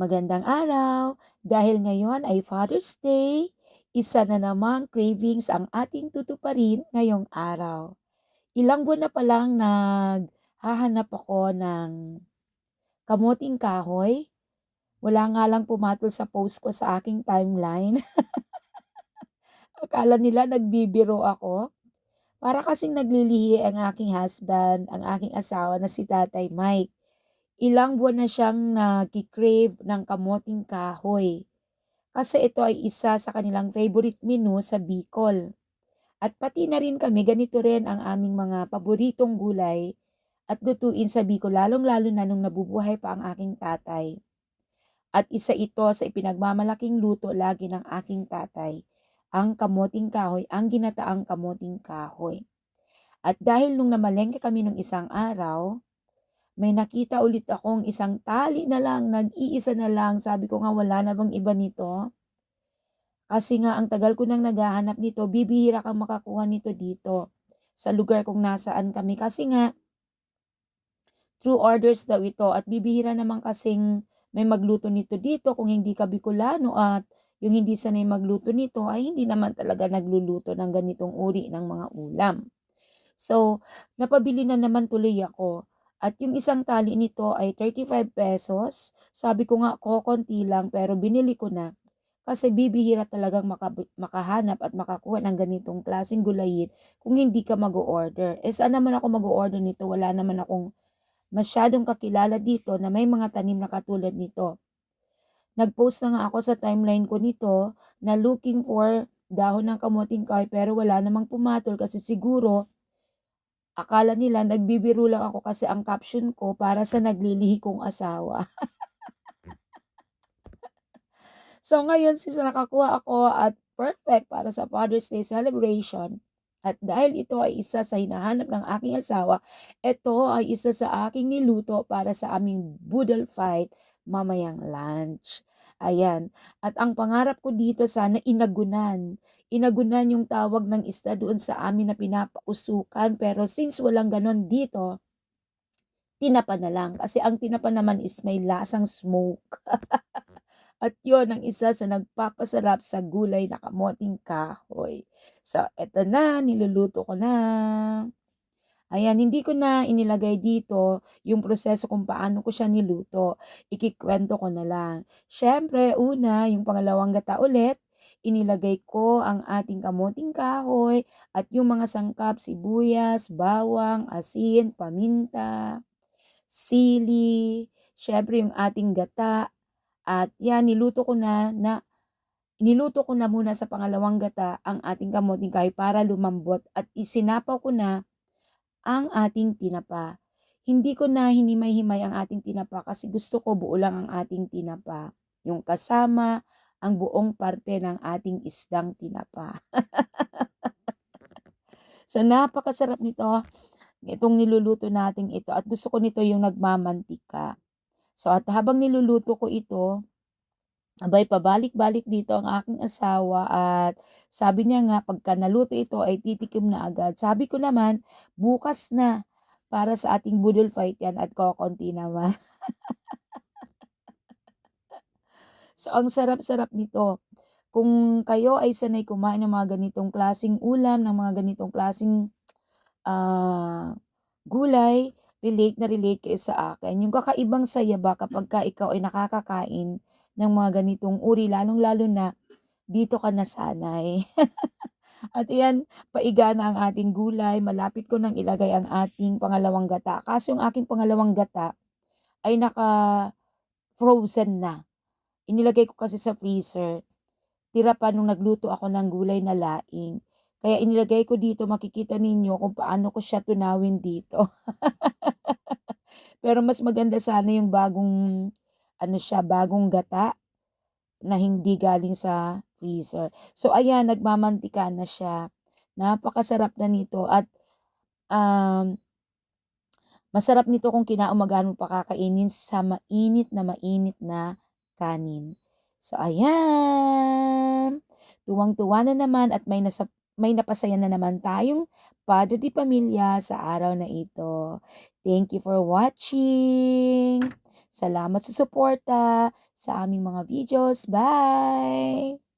Magandang araw! Dahil ngayon ay Father's Day, isa na namang cravings ang ating tutuparin ngayong araw. Ilang buwan na palang naghahanap ako ng kamuting kahoy. Wala nga lang pumatol sa post ko sa aking timeline. Akala nila nagbibiro ako. Para kasing naglilihi ang aking husband, ang aking asawa na si Tatay Mike. Ilang buwan na siyang nagki-crave ng kamuting kahoy. Kasi ito ay isa sa kanilang favorite menu sa Bicol. At pati na rin kami, ganito rin ang aming mga paboritong gulay at lutuin sa Bicol, lalong-lalo na nung nabubuhay pa ang aking tatay. At isa ito sa ipinagmamalaking luto lagi ng aking tatay, ang kamuting kahoy, ang ginataang kamuting kahoy. At dahil nung namalengke kami nung isang araw, may nakita ulit akong isang tali na lang, nag-iisa na lang. Sabi ko nga wala na bang iba nito? Kasi nga ang tagal ko nang naghahanap nito, bibihira kang makakuha nito dito sa lugar kung nasaan kami. Kasi nga, through orders daw ito at bibihira naman kasing may magluto nito dito kung hindi ka Bicolano at yung hindi sanay magluto nito ay hindi naman talaga nagluluto ng ganitong uri ng mga ulam. So, napabili na naman tuloy ako. At yung isang tali nito ay 35 pesos. Sabi ko nga, kokonti lang pero binili ko na. Kasi bibihira talagang maka, makahanap at makakuha ng ganitong klaseng gulayin kung hindi ka mag-order. Eh saan naman ako mag-order nito? Wala naman akong masyadong kakilala dito na may mga tanim na katulad nito. Nag-post na nga ako sa timeline ko nito na looking for dahon ng kamuting kahoy pero wala namang pumatol kasi siguro Akala nila nagbibiro lang ako kasi ang caption ko para sa naglilihi kong asawa. so ngayon since nakakuha ako at perfect para sa Father's Day celebration, at dahil ito ay isa sa hinahanap ng aking asawa, ito ay isa sa aking niluto para sa aming boodle fight mamayang lunch. Ayan. At ang pangarap ko dito sana inagunan. Inagunan yung tawag ng isda doon sa amin na pinapausukan. Pero since walang ganon dito, tinapa na lang. Kasi ang tinapa naman is may lasang smoke. At yon ang isa sa nagpapasarap sa gulay na kamoting kahoy. So, eto na, niluluto ko na. Ayan, hindi ko na inilagay dito yung proseso kung paano ko siya niluto. Ikikwento ko na lang. Siyempre, una, yung pangalawang gata ulit, inilagay ko ang ating kamuting kahoy at yung mga sangkap, sibuyas, bawang, asin, paminta, sili, syempre yung ating gata. At yan, niluto ko na na niluto ko na muna sa pangalawang gata ang ating kamuting kahoy para lumambot at isinapaw ko na ang ating tinapa. Hindi ko na hinimay-himay ang ating tinapa kasi gusto ko buo lang ang ating tinapa. Yung kasama ang buong parte ng ating isdang tinapa. so napakasarap nito. Itong niluluto natin ito at gusto ko nito yung nagmamantika. So at habang niluluto ko ito, Abay, pabalik-balik dito ang aking asawa at sabi niya nga pagka naluto ito ay titikim na agad. Sabi ko naman, bukas na para sa ating budol fight yan at kokonti naman. so, ang sarap-sarap nito. Kung kayo ay sanay kumain ng mga ganitong klasing ulam, ng mga ganitong klasing uh, gulay, relate na relate kayo sa akin. Yung kakaibang saya ba kapag ka ikaw ay nakakakain ng mga ganitong uri, lalong-lalo na dito ka nasanay. At iyan, paiga na ang ating gulay. Malapit ko nang ilagay ang ating pangalawang gata. Kaso yung aking pangalawang gata ay naka-frozen na. Inilagay ko kasi sa freezer. Tira pa nung nagluto ako ng gulay na laing. Kaya inilagay ko dito, makikita ninyo kung paano ko siya tunawin dito. Pero mas maganda sana yung bagong ano siya, bagong gata na hindi galing sa freezer. So, ayan, nagmamantika na siya. Napakasarap na nito at um, masarap nito kung kinaumagahan mo pakakainin sa mainit na mainit na kanin. So, ayan. Tuwang-tuwa na naman at may nasa may napasaya na naman tayong Padre di Pamilya sa araw na ito. Thank you for watching! Salamat sa suporta sa aming mga videos. Bye!